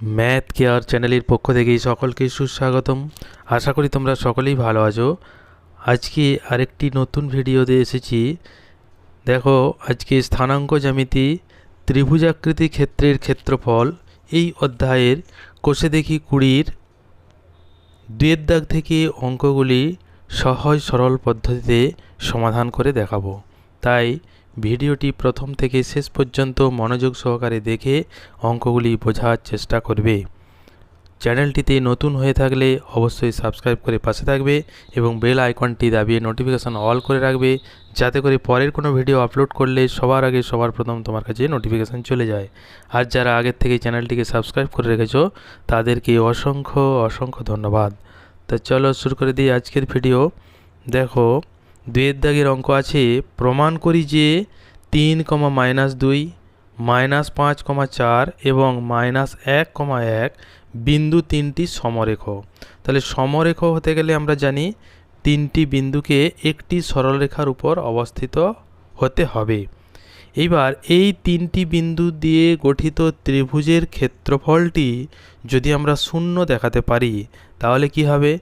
Math care চ্যানেলের পক্ষ থেকে সকলকে সুস্বাগতম। আশা করি তোমরা সকলেই ভালো আছো। আজকে আরেকটি নতুন ভিডিওতে এসেছি। দেখো, আজকে স্থানাঙ্ক জ্যামিতি ত্রিভুজাকৃতি ক্ষেত্রের ক্ষেত্রফল এই অধ্যায়ের কোষে দেখি কুড়ির দুয়ের দাগ থেকে অঙ্কগুলি সহজ সরল পদ্ধতিতে সমাধান করে দেখাবো। তাই ভিডিওটি প্রথম থেকে শেষ পর্যন্ত মনোযোগ সহকারে দেখে অঙ্কগুলি বোঝার চেষ্টা করবে। চ্যানেলটিতে নতুন হয়ে থাকলে অবশ্যই সাবস্ক্রাইব করে পাশে থাকবে এবং বেল আইকনটি দাবিয়ে নোটিফিকেশান অল করে রাখবে, যাতে করে পরের কোনো ভিডিও আপলোড করলে সবার আগে সবার প্রথম তোমার কাছে নোটিফিকেশান চলে যায়। আর যারা আগের থেকে চ্যানেলটিকে সাবস্ক্রাইব করে রেখেছো, তাদেরকে অসংখ্য অসংখ্য ধন্যবাদ। তা চলো শুরু করে দিই আজকের ভিডিও। দেখো দুয়ের দাগের অঙ্ক আছে, প্রমাণ করি যে তিন কমা মাইনাস দুই, মাইনাস পাঁচ কমা চার এবং মাইনাস এক কমা এক বিন্দু তিনটি সমরেখ। তাহলে সমরেখ হতে গেলে আমরা জানি তিনটি বিন্দুকে একটি সরলরেখার উপর অবস্থিত হতে হবে। এইবার এই তিনটি বিন্দু দিয়ে গঠিত ত্রিভুজের ক্ষেত্রফলটি যদি আমরা শূন্য দেখাতে পারি, তাহলে কি হবে?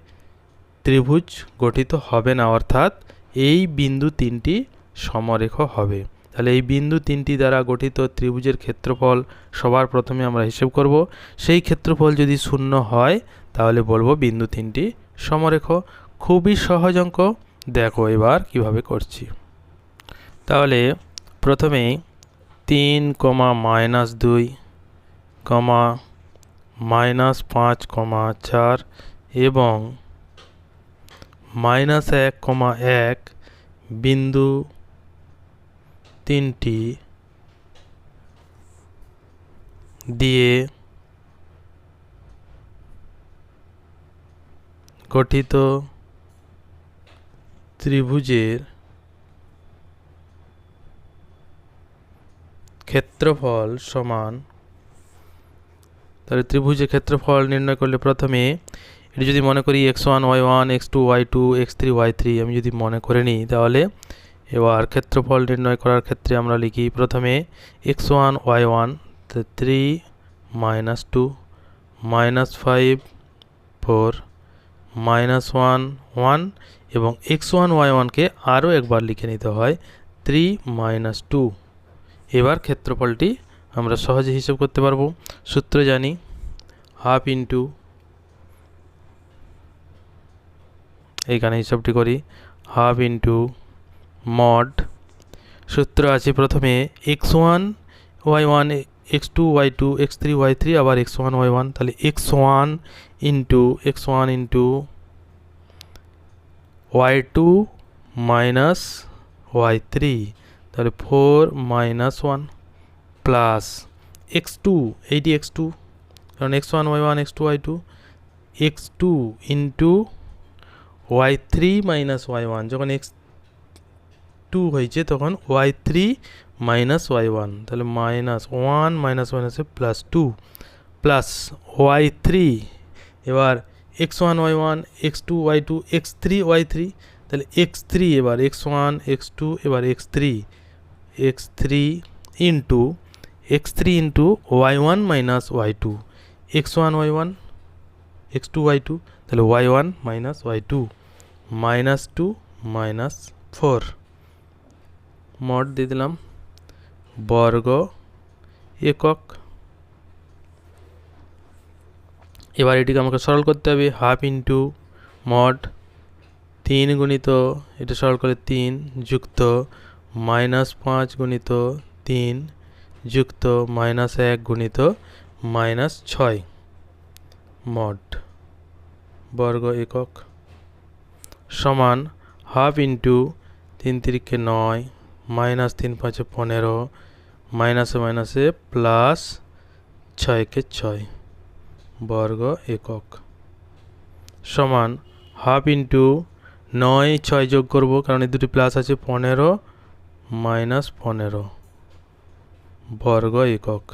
ত্রিভুজ গঠিত হবে না, অর্থাৎ এই বিন্দু তিনটি সমরেখ হবে। তাহলে এই বিন্দু তিনটি দ্বারা গঠিত ত্রিভুজের ক্ষেত্রফল সবার প্রথমে আমরা হিসেব করব। সেই ক্ষেত্রফল যদি শূন্য হয়, তাহলে বলব বিন্দু তিনটি সমরেখ। খুবই সহজ অঙ্ক। দেখো এবার কীভাবে করছি। তাহলে প্রথমে তিন কমা মাইনাস দুই কমা মাইনাস পাঁচ কমা চার এবং মাইনাস এক কমা এক বিন্দু তিনটি দিয়ে গঠিত ত্রিভুজের ক্ষেত্রফল সমান, তাহলে ত্রিভুজের ক্ষেত্রফল নির্ণয় করলে প্রথমে এটি যদি মনে করি x one y one x two y two x three y three আমি যদি মনে করে নিই, তাহলে এবার ক্ষেত্রফল নির্ণয় করার ক্ষেত্রে আমরা লিখি প্রথমে x one y one three minus two minus five four minus one one এবং এক্স ওয়ান ওয়াই ওয়ানকে আরও একবার লিখে নিতে হয় থ্রি মাইনাস টু এবার ক্ষেত্রফলটি আমরা সহজে হিসেব করতে পারব। সূত্র জানি হাফ ইন্টু এইখানে হিসাবটি করি। Half into mod. সূত্র আছে প্রথমে x one, y one, x two, y two, x three, y three, আবার এক্স ওয়ান, ওয়াই ওয়ান। তাহলে x one into x one into y two minus y three, তাহলে four minus one plus x two, এইটি x two. কারণ x one, y one, x two, y two, x two into y three minus y one যখন x two হয়েছে, তখন y three minus y one তাহলে minus one minus one আছে plus two plus y three এবার x one y one x two y two x three y three তাহলে x three এবার x one x two এবার x three x three into x three into y one minus y two x one y one x two y two তাহলে y one minus y two minus two minus four. Mod দিয়ে দিলাম বর্গ একক। এবার এটিকে আমাকে সরল করতে হবে, হাফ ইন্টু মড তিন গুণিত, এটা সরল করে তিন যুক্ত মাইনাস পাঁচ গুণিত তিন যুক্ত মাইনাস এক গুণিত মাইনাস ছয়। মড বর্গ একক সমান হাফ ইন্টু তিন তিরিকে নয়, মাইনাস তিন পাঁচে পনেরো, মাইনাসে মাইনাসে প্লাস ছয়কে ছয়, বর্গ একক সমান হাফ ইন্টু নয় ছয় যোগ করব, কারণ এই দুটি প্লাস আছে পনেরো, মাইনাস পনেরো, বর্গ একক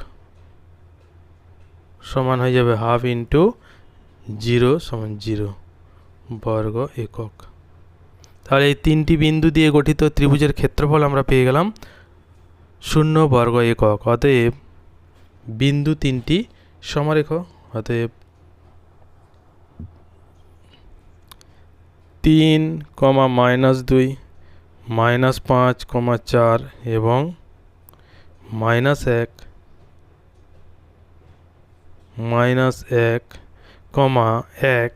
সমান হয়ে যাবে হাফ ইন্টু জিরো সমান জিরো বর্গ একক। তাহলে এই তিনটি বিন্দু দিয়ে গঠিত ত্রিভুজের ক্ষেত্রফল আমরা পেয়ে গেলাম শূন্য বর্গ একক। অতএব বিন্দু তিনটি সমারেখ, অতএব তিন কমা মাইনাস দুই মাইনাস পাঁচ কমা চার এবং মাইনাস এক মাইনাস এক কমা এক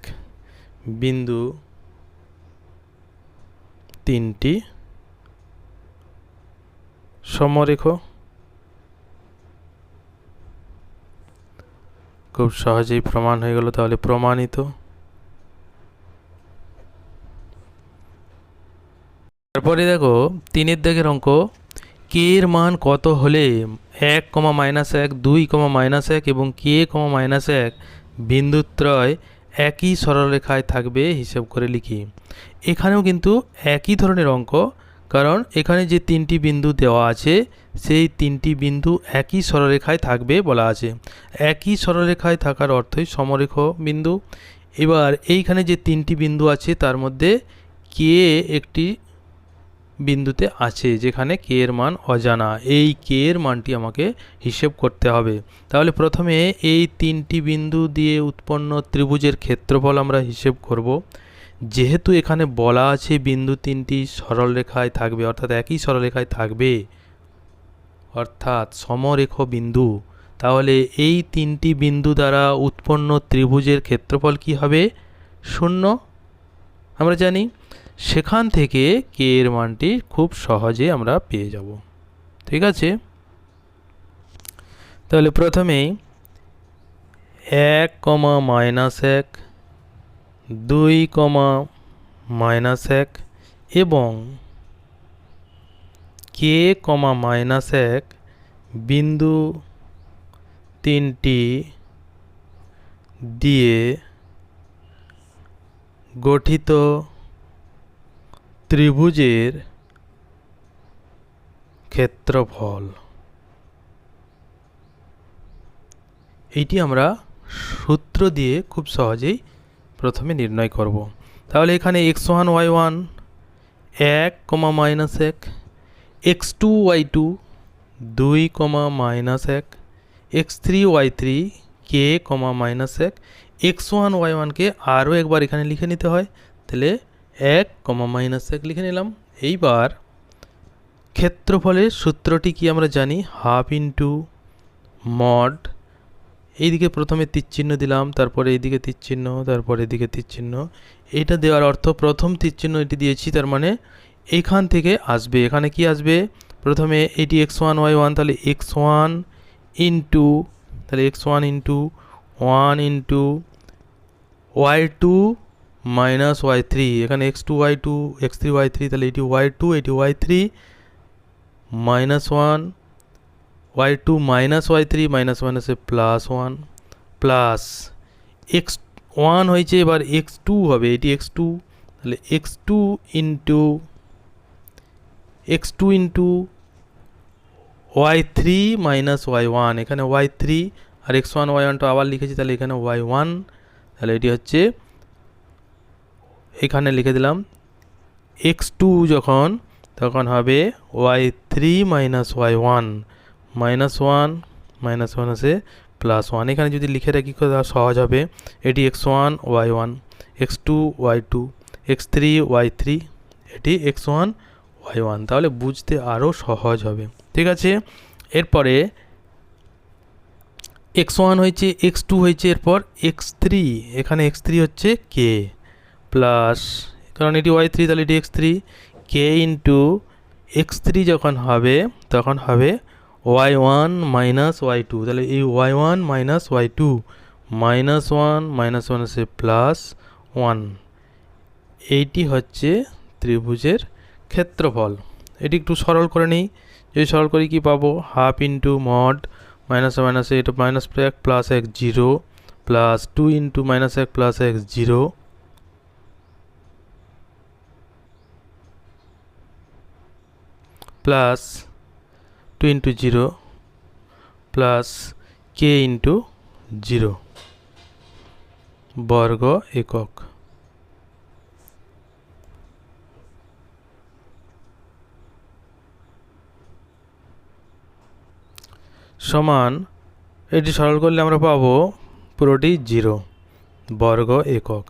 বিন্দু তিনটি। সমরেখ। খুব সহজেই প্রমাণ হয়ে গেল, তাহলে প্রমাণিত। তারপরে দেখো, তিনের দাগের অঙ্ক, কে এর মান কত হলে এক কমা মাইনাস এক, দুই কমা মাইনাস এক এবং কে কমা মাইনাস এক বিন্দুত্রয় একই সরলরেখায় থাকবে হিসেব করে লিখি। এখানেও কিন্তু একই ধরনের অঙ্ক, কারণ এখানে যে তিনটি বিন্দু দেওয়া আছে, সেই তিনটি বিন্দু একই সরলরেখায় থাকবে বলা আছে। একই সরলরেখায় থাকার অর্থই সমরেখ বিন্দু। এবার এইখানে যে তিনটি বিন্দু আছে, তার মধ্যে কে একটি বিন্দুতে আছে, যেখানে কে এর মান অজানা। এই কে এর মানটি আমাকে হিসেব করতে হবে। তাহলে প্রথমে এই তিনটি বিন্দু দিয়ে উৎপন্ন ত্রিভুজের ক্ষেত্রফল আমরা হিসেব করব। যেহেতু এখানে বলা আছে বিন্দু তিনটি সরলরেখায় থাকবে, অর্থাৎ একই সরলরেখায় থাকবে, অর্থাৎ সমরেখ বিন্দু, তাহলে এই তিনটি বিন্দু দ্বারা উৎপন্ন ত্রিভুজের ক্ষেত্রফল কি হবে? শূন্য। আমরা জানি সেখান থেকে কে এর মানটি খুব সহজে আমরা পেয়ে যাব। ঠিক আছে? তাহলে প্রথমেই এক কমা মাইনাস এক, দুই কমা মাইনাস এক এবং কে কমা মাইনাস এক বিন্দু তিনটি দিয়ে গঠিত ত্রিভুজের ক্ষেত্রফল। এইটি আমরা সূত্র দিয়ে খুব সহজেই প্রথমে নির্ণয় করব। তাহলে এখানে এক্স ওয়ান ওয়াই ওয়ান, এক কমা মাইনাস এক এক্স টু ওয়াই টু, দুই কমা মাইনাস এক x three y three, K comma minus এক এক্স ওয়ান ওয়াই ওয়ানকে আরও একবার এখানে লিখে নিতে হয়, তাহলে এক কমা মাইনাস এক লিখে নিলাম। এইবার ক্ষেত্রফলের সূত্রটি কি আমরা জানি? Half into mod. এইদিকে প্রথমে তীরচিহ্ন দিলাম, তারপরে এইদিকে তীরচিহ্ন, তারপরে এদিকে তীরচিহ্ন। এটা দেওয়ার অর্থ প্রথম তীরচিহ্ন এটি দিয়েছি, তার মানে এইখান থেকে আসবে। এখানে কি আসবে? প্রথমে এটি এক্স ওয়ান, ওয়াই ওয়ান, তাহলে এক্স ওয়ান ইন্টু, তাহলে x one into one into y two minus y three এখানে x two y two x three y three তাহলে এটি ওয়াই টু এটি y three minus one y two minus y three minus মাইনাসে plus one plus x one হয়েছে এবার x two হবে, এটি x two তাহলে x two into x two into y three minus y one এখানে y three আর x one y ওয়ানটা আবার লিখেছি, তাহলে এখানে ওয়াই ওয়ান তাহলে এটি হচ্ছে এখানে লিখে দিলাম এক্স টু যখন, তখন হবে y three minus y one minus one minus one আছে প্লাস ওয়ান এখানে যদি লিখে রাখি সহজ হবে। এটি x one y one x two y two x three y three এটি এক্স ওয়ান ওয়াই ওয়ান তাহলে বুঝতে আরও সহজ হবে। ঠিক আছে? এরপরে এক্স ওয়ান হয়েছে এক্স টু হয়েছে, এরপর এক্স থ্রি এখানে এক্স থ্রি হচ্ছে কে প্লাস কারণ এটি ওয়াই থ্রি তাহলে এটি x three K into x three যখন হবে, তখন হবে y one minus y two তাহলে এই y one minus y two minus one minus one আছে প্লাস ওয়ান এইটি হচ্ছে ত্রিভুজের ক্ষেত্রফল। এটি একটু সরল করে নিই, যদি সরল করি কি পাবো? Half into mod minus minus এটা মাইনাস এক প্লাস এক zero plus two into minus এক প্লাস এক zero plus two into zero plus K into zero বর্গ একক। সমান, এটি সরল করলে আমরা পাবো পুরোটি জিরো বর্গ একক।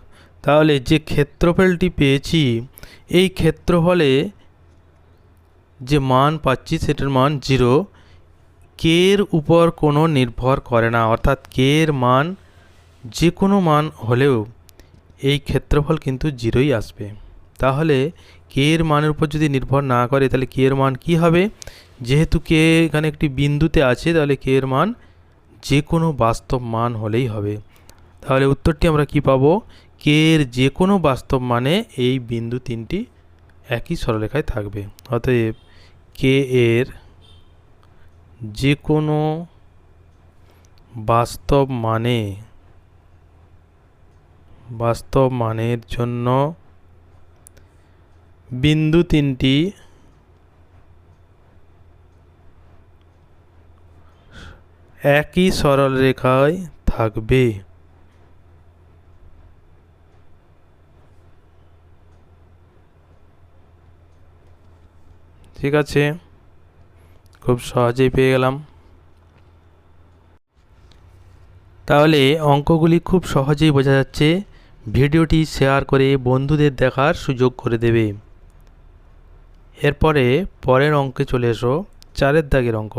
তাহলে যে ক্ষেত্রফলটি পেয়েছি, এই ক্ষেত্রফলে যে মান পাচ্ছি সেটার মান জিরো কে এর উপর কোনো নির্ভর করে না। অর্থাৎ কে এর মান যে কোনো মান হলেও এই ক্ষেত্রফল কিন্তু জিরোই আসবে। তাহলে কে এর মানের উপর যদি নির্ভর না করে, তাহলে কে এর মান কি হবে? যেহেতু কে এখানে একটি বিন্দুতে আছে, তাহলে কে এর মান যে কোনো বাস্তব মান হলেই হবে। তাহলে উত্তরটি আমরা কি পাবো? কে এর যে কোনো বাস্তব মানে এই বিন্দু তিনটি একই সরলেখায় থাকবে। অতএব কে এর যে কোনো বাস্তব মানে বাস্তব মানের জন্য বিন্দু তিনটি একই সরল রেখায় থাকবে। ঠিক আছে। খুব সহজেই পেয়ে গেলাম। তাহলে অঙ্কগুলি খুব সহজেই বোঝা যাচ্ছে। ভিডিওটি শেয়ার করে বন্ধুদের দেখার সুযোগ করে দেবে। এরপরে পরের অঙ্কে চলে এসো। চারের দাগের অঙ্ক।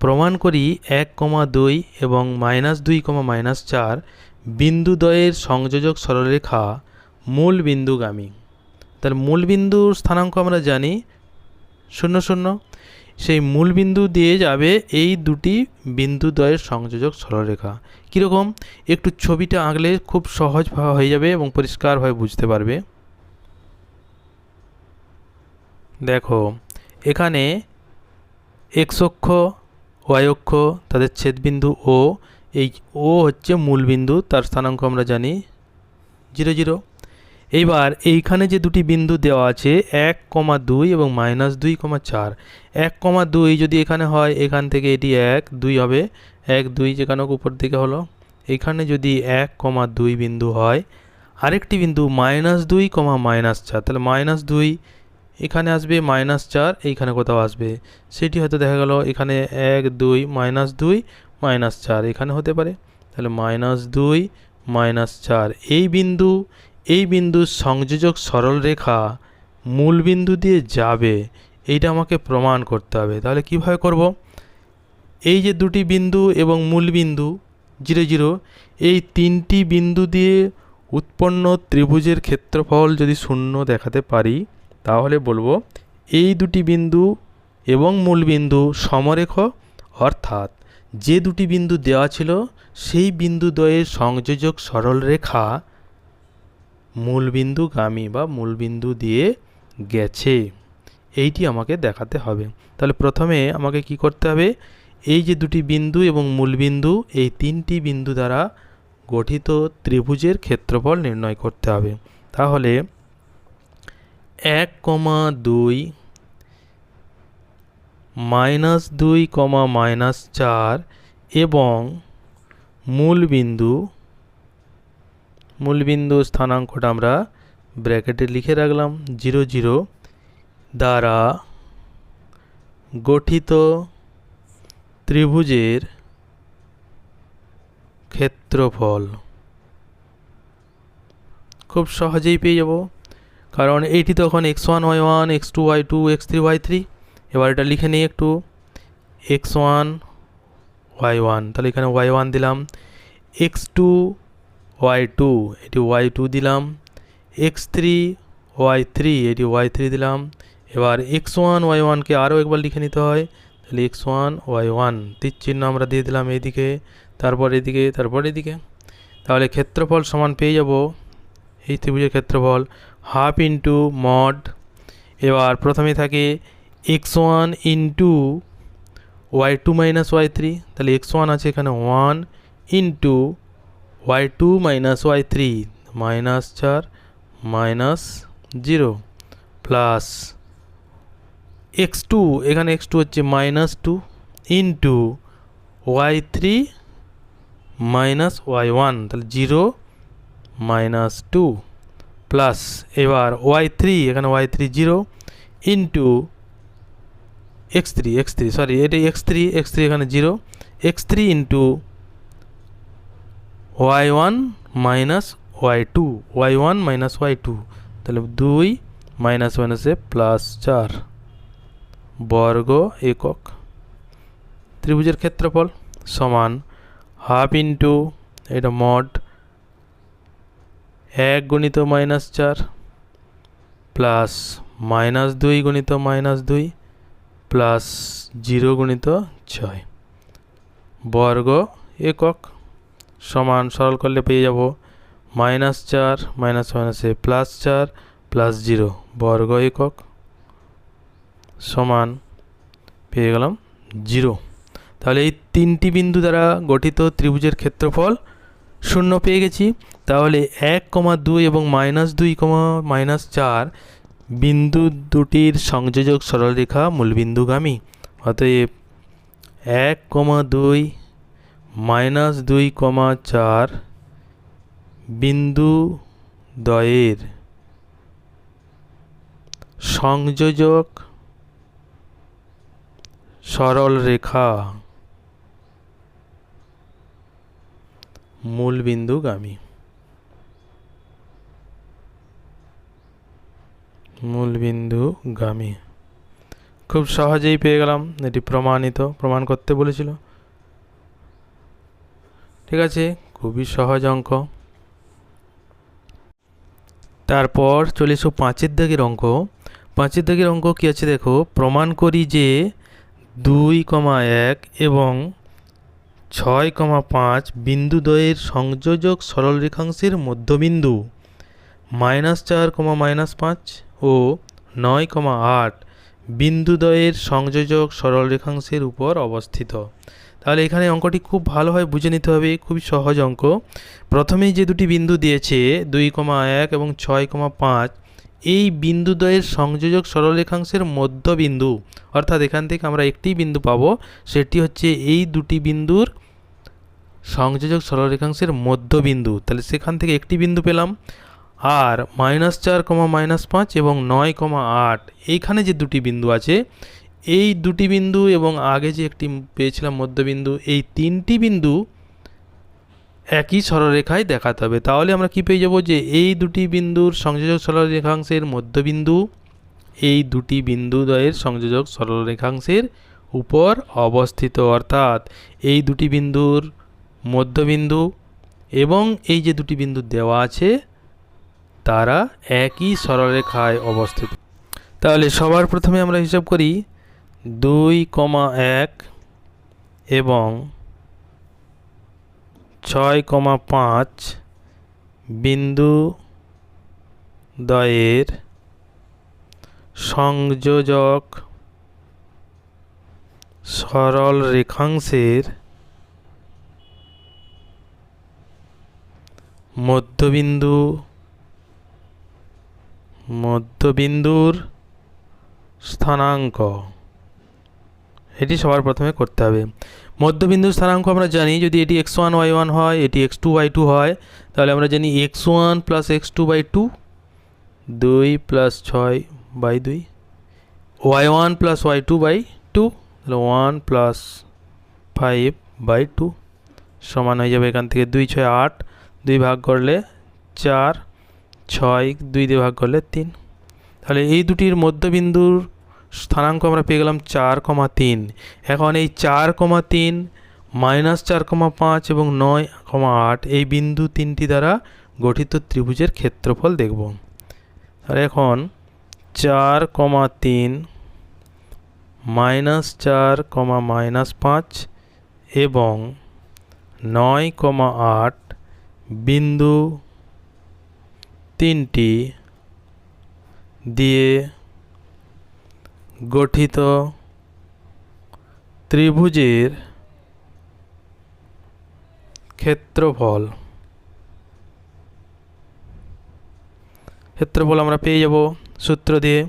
প্রমাণ করি এক কমা দুই এবং মাইনাস দুই কমা মাইনাস চার বিন্দুদ্বয়ের সংযোজক সরলরেখা মূল বিন্দুগামী। তাহলে মূল বিন্দুর স্থানাঙ্ক আমরা জানি। শূন্য শূন্য। সেই মূল বিন্দু দিয়ে যাবে এই দুটি বিন্দুদ্বয়ের সংযোজক সরলরেখা। কীরকম? একটু ছবিটা আঁকলে খুব সহজভাবে হয়ে যাবে এবং পরিষ্কারভাবে বুঝতে পারবে। দেখো, এখানে এক্স অক্ষ ওয়াই অক্ষ, তাদের ছেদবিন্দু ও এই ও হচ্ছে মূল বিন্দু, তার স্থানাঙ্ক আমরা জানি, জিরো জিরো। এইবার এইখানে যে দুটি বিন্দু দেওয়া আছে, এক কমা দুই এবং মাইনাস দুই কমা চার। এক কমা দুই যদি এখানে হয়, এখান থেকে এটি এক, দুই হবে। এক, দুই যেখানে উপর দিকে হলো। এখানে যদি এক কমা দুই বিন্দু হয়, আরেকটি বিন্দু মাইনাস দুই কমা মাইনাস চার। তাহলে মাইনাস দুই এখানে আসবে, মাইনাস চার এইখানে কোথাও আসবে। সেটি হয়তো দেখা গেল এখানে এক, দুই, মাইনাস দুই, মাইনাস চার এখানে হতে পারে। তাহলে মাইনাস দুই, মাইনাস চার। এই বিন্দু এই বিন্দুর সংযোজক সরল রেখা মূল বিন্দু দিয়ে যাবে, এইটা আমাকে প্রমাণ করতে হবে। তাহলে কীভাবে করব? এই যে দুটি বিন্দু এবং মূল বিন্দু, জিরো জিরো, এই তিনটি বিন্দু দিয়ে উৎপন্ন ত্রিভুজের ক্ষেত্রফল যদি শূন্য দেখাতে পারি, তাহলে বলব এই দুটি বিন্দু এবং মূল বিন্দু সমরেখ, অর্থাৎ যে দুটি বিন্দু দেওয়া ছিল, সেই বিন্দুদ্বয়ের সংযোজক সরল রেখা মূলবিন্দুগামী বা মূলবিন্দু দিয়ে গেছে। এইটি আমাকে দেখাতে হবে। তাহলে প্রথমে আমাকে কি করতে হবে? এই যে দুটি বিন্দু এবং মূলবিন্দু, এই তিনটি বিন্দু দ্বারা গঠিত ত্রিভুজের ক্ষেত্রফল নির্ণয় করতে হবে। তাহলে এক কমা দুই মাইনাস দুই কমা মাইনাস চার এবং মূল বিন্দু মূলবিন্দু স্থানাঙ্কটা আমরা ব্র্যাকেটে লিখে রাখলাম, জিরো জিরো, দ্বারা গঠিত ত্রিভুজের ক্ষেত্রফল। খুব সহজেই পেয়ে যাব, কারণ এইটি তখন x one, y one, x two, y two, x three, y three, এবার এটা লিখে নিই একটু, এক্স ওয়ান, ওয়াই ওয়ান, তাহলে এখানে ওয়াই ওয়ান দিলাম, এক্স টু ওয়াই টু এটি ওয়াই টু দিলাম। এক্স থ্রি ওয়াই থ্রি এটি ওয়াই থ্রি দিলাম। এবার এক্স ওয়ান ওয়াই ওয়ানকে আরও একবার লিখে নিতে হয়। তাহলে এক্স ওয়ান ওয়াই ওয়ান তীর আমরা দিয়ে দিলাম এইদিকে তারপর এদিকে তারপর এদিকে। তাহলে ক্ষেত্রফল সমান পেয়ে যাব। এই ত্রিভুজের ক্ষেত্রফল হাফ ইন্টু মড এবার প্রথমে থাকে x one into y two minus y three তাহলে এক্স ওয়ান আছে এখানে one into y two minus y three minus চার minus zero plus x two এখানে এক্স টু হচ্ছে minus two into y three minus y one তাহলে zero minus two plus এবার y three এখানে y three zero into x three x three sorry এটি x three x three এখানে zero x three into y one minus y two, y one minus y two, তাহলে দুই minus মাইনাসে plus চার, বর্গ একক। ত্রিভুজের ক্ষেত্রফল সমান হাফ ইন্টু, এটা মড, এক গণিত মাইনাস চার, প্লাস মাইনাস দুই গণিত মাইনাস দুই, প্লাস জিরো গণিত ছয়, বর্গ একক। সমান সরল করলে পেয়ে যাব মাইনাস চার মাইনাস মাইনাসে প্লাস চার প্লাস জিরো বর্গ একক সমান পেয়ে গেলাম জিরো তাহলে এই তিনটি বিন্দু দ্বারা গঠিত ত্রিভুজের ক্ষেত্রফল শূন্য পেয়ে গেছি। তাহলে এক কমা দুই এবং মাইনাস দুই কমা মাইনাস চার বিন্দু দুটির সংযোজক সরলরেখা মূলবিন্দুগামী। অতএব এক কমা দুই মাইনাস দুই কমা চার বিন্দু দ্বয়ের সংযোজক সরল রেখা মূলবিন্দুগামী। মূলবিন্দুগামী। খুব সহজেই পেয়ে গেলাম, এটি প্রমাণিত, প্রমাণ করতে বলেছিল। ঠিক আছে? খুবই সহজ অঙ্ক। তারপর চলে পাঁচের দাগের অঙ্ক। পাঁচের দাগের অঙ্ক কী আছে দেখো? প্রমাণ করি যে দুই কমা এক এবং ছয় কমা পাঁচ বিন্দুদ্বয়ের সংযোজক সরল রেখাংশের মধ্যবিন্দু। মাইনাস চার কমা মাইনাস পাঁচ ও নয় কমা আট বিন্দুদ্বয়ের সংযোজক সরল রেখাংশের উপর অবস্থিত। তাহলে এখানে অঙ্কটি খুব ভালোভাবে বুঝে নিতে হবে, খুবই সহজ অঙ্ক। প্রথমেই যে দুটি বিন্দু দিয়েছে, দুই কমা এক এবং ছয় কমা পাঁচ, এই বিন্দুদ্বয়ের সংযোজক সরলরেখাংশের মধ্যবিন্দু, অর্থাৎ এখান থেকে আমরা একটি বিন্দু পাবো, সেটি হচ্ছে এই দুটি বিন্দুর সংযোজক সরলরেখাংশের মধ্যবিন্দু। তাহলে সেখান থেকে একটি বিন্দু পেলাম, আর মাইনাস চার কমা মাইনাস পাঁচ এবং নয় কমা আট, এইখানে যে দুটি বিন্দু আছে এই দুটি বিন্দু এবং আগে যে একটি পেয়েছিলাম মধ্যবিন্দু, এই তিনটি বিন্দু একই সরলরেখায় দেখাতে হবে। তাহলে আমরা কি পেয়ে যাব যে এই দুটি বিন্দুর সংযোজক সরলরেখাংশের মধ্যবিন্দু, এই দুটি বিন্দুদ্বয়ের সংযোজক সরলরেখাংশের উপর অবস্থিত। অর্থাৎ এই দুটি বিন্দুর মধ্যবিন্দু এবং এই যে দুটি বিন্দু দেওয়া আছে, তারা একই সরলরেখায় অবস্থিত। তাহলে সবার প্রথমে আমরা হিসাব করি দুই কমা এক এবং ছয় কমা পাঁচ বিন্দু দ্বয়ের সংযোজক সরল রেখাংশের মধ্যবিন্দু মধ্যবিন্দুর স্থানাঙ্ক। এটি সবার প্রথমে করতে হবে। মধ্যবিন্দুর স্থানাঙ্ক আমরা জানি, যদি এটি এক্স ওয়ান ওয়াই ওয়ান হয়, এটি এক্স টু ওয়াই টু হয়, তাহলে আমরা জানি x one plus x two by two দুই প্লাস ছয় বাই দুই y one plus y two by two তাহলে one plus five by two সমান হয়ে যাবে এখান থেকে দুই ছয় আট, দুই ভাগ করলে চার, ছয়, দুই দিয়ে ভাগ করলে তিন। তাহলে এই দুটির মধ্যবিন্দুর স্থানাঙ্ক আমরা পেয়ে গেলাম চার কমা তিন। এখন এই চার কমা তিন, মাইনাস চার কমা পাঁচ এবং নয় কমা আট, এই বিন্দু তিনটি দ্বারা গঠিত ত্রিভুজের ক্ষেত্রফল দেখব। আর এখন চার কমা তিন, মাইনাস চার কমা মাইনাস পাঁচ এবং নয় কমা আট বিন্দু তিনটি দিয়ে গঠিত ত্রিভুজের ক্ষেত্রফল। ক্ষেত্রফল আমরা পেয়ে যাব সূত্র দিয়ে।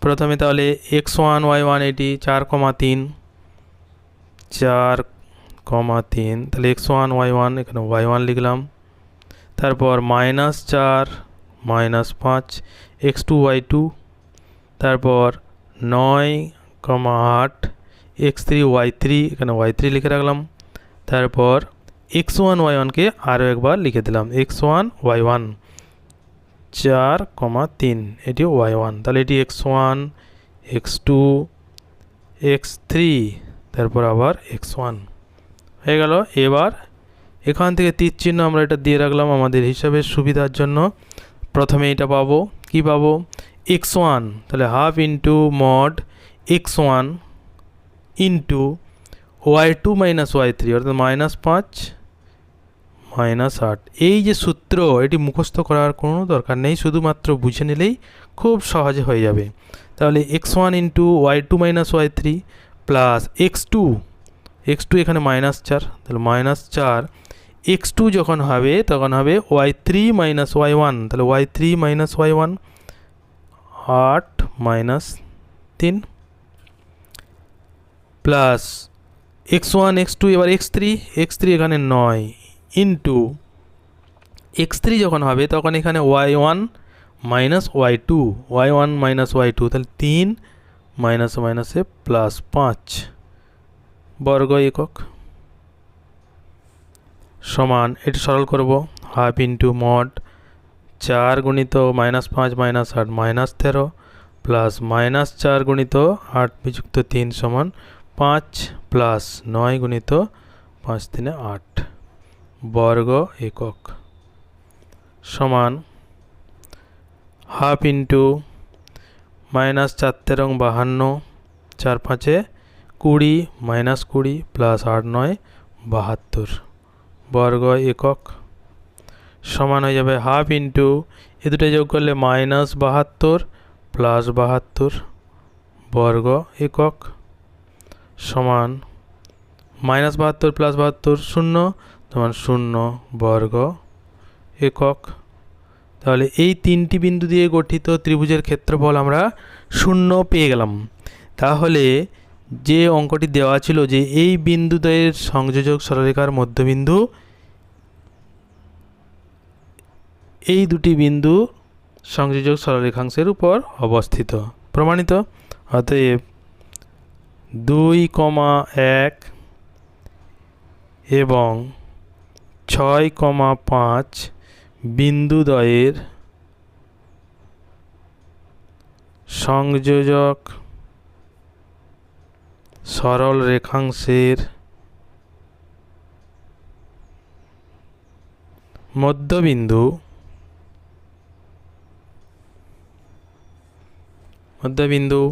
প্রথমে তাহলে এক্স ওয়ান, ওয়াই ওয়ান, এটি চার কমা তিন, চার কমা তিন। তাহলে এক্স ওয়ান, ওয়াই ওয়ান, এখানে ওয়াই ওয়ান লিখলাম। তারপর মাইনাস চার, মাইনাস পাঁচ, এক্স টু, ওয়াই টু। তারপর নয় কমা আট এক্স থ্রি ওয়াই থ্রি, এখানে ওয়াই থ্রি লিখে রাখলাম। তারপর এক্স ওয়ান ওয়াই ওয়ানকে আরও একবার লিখে দিলাম। এক্স ওয়ান ওয়াই ওয়ান, চার কমা তিন, এটি ওয়াই ওয়ান। তাহলে এটি x one, x two, x three, তারপর আবার এক্স ওয়ান। হয়ে গেল। এবার এখান থেকে তীর আমরা এটা দিয়ে রাখলাম আমাদের হিসাবের সুবিধার জন্য। প্রথমে এটা পাবো। কি পাবো? এক্স ওয়ান তাহলে half into mod x one into y two minus y three অর্থাৎ মাইনাস পাঁচ মাইনাস আট। এই যে সূত্র, এটি মুখস্থ করার কোনো দরকার নেই, শুধুমাত্র বুঝে নিলেই খুব সহজে হয়ে যাবে। তাহলে x one into y two minus y three plus x two x two এখানে মাইনাস চার, তাহলে মাইনাস চার এক্স টু যখন হবে, তখন হবে y three minus y one তাহলে y three minus y one আট মাইনাস তিন plus x one x two এবার এক্স থ্রি এক্স থ্রি এখানে নয় ইন্টু এক্স থ্রি যখন হবে তখন এখানে y one minus y two y one minus y two তাহলে তিন মাইনাস মাইনাসে প্লাস পাঁচ বর্গ একক সমান, এটি সরল করব হাফ ইন্টু মড চার গুণিত মাইনাস পাঁচ মাইনাস আট মাইনাস তেরো প্লাস মাইনাস চার গুণিত আট বিযুক্ত তিন সমান পাঁচ প্লাস নয় গুণিত পাঁচ তিনে আট বর্গ একক সমান হাফ ইন্টু মাইনাস চার তেরং বাহান্ন চার পাঁচে কুড়ি মাইনাস কুড়ি প্লাস আট নয় বাহাত্তর বর্গ একক সমান হয়ে যাবে হাফ ইন্টু এ দুটো যোগ করলে মাইনাস বাহাত্তর প্লাস বাহাত্তর বর্গ একক সমান মাইনাস বাহাত্তর প্লাস বাহাত্তর শূন্য সমান শূন্য বর্গ একক। তাহলে এই তিনটি বিন্দু দিয়ে গঠিত ত্রিভুজের ক্ষেত্রফল আমরা শূন্য পেয়ে গেলাম। তাহলে যে অঙ্কটি দেওয়া ছিল যে এই বিন্দুদ্বয়ের সংযোজক সরলরেখার মধ্যবিন্দু এই দুটি বিন্দু সংযোজক সরলরেখাংশের উপর অবস্থিত। প্রমাণিত? অতএব দুই কমা এক এবং ছয় কমা পাঁচ বিন্দুদ্বয়ের সংযোজক সরল রেখাংশের মধ্যবিন্দু মধ্যবিন্দু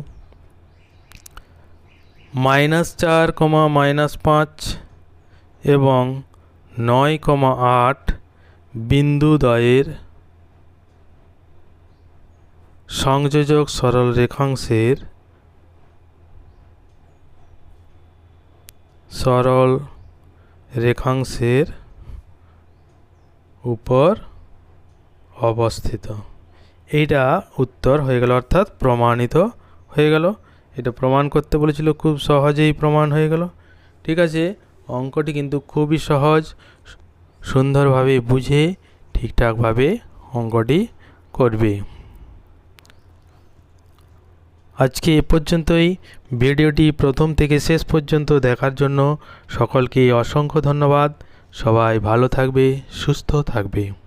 মাইনাস চার কমা মাইনাস পাঁচ এবং নয় কমা আট বিন্দুদ্বয়ের সংযোজক সরল রেখাংশের সরল রেখাংশের উপর অবস্থিত। এইটা উত্তর হয়ে গেল, অর্থাৎ প্রমাণিত হয়ে গেল। এটা প্রমাণ করতে বলেছিল, খুব সহজেই প্রমাণ হয়ে গেল। ঠিক আছে, অঙ্কটি কিন্তু খুবই সহজ, সুন্দরভাবে বুঝে, ঠিকঠাকভাবে অঙ্কটি করবে। আজকে এ পর্যন্তই। ভিডিওটি প্রথম থেকে শেষ পর্যন্ত দেখার জন্য সকলকে অসংখ্য ধন্যবাদ। সবাই ভালো থাকবে, সুস্থ থাকবে।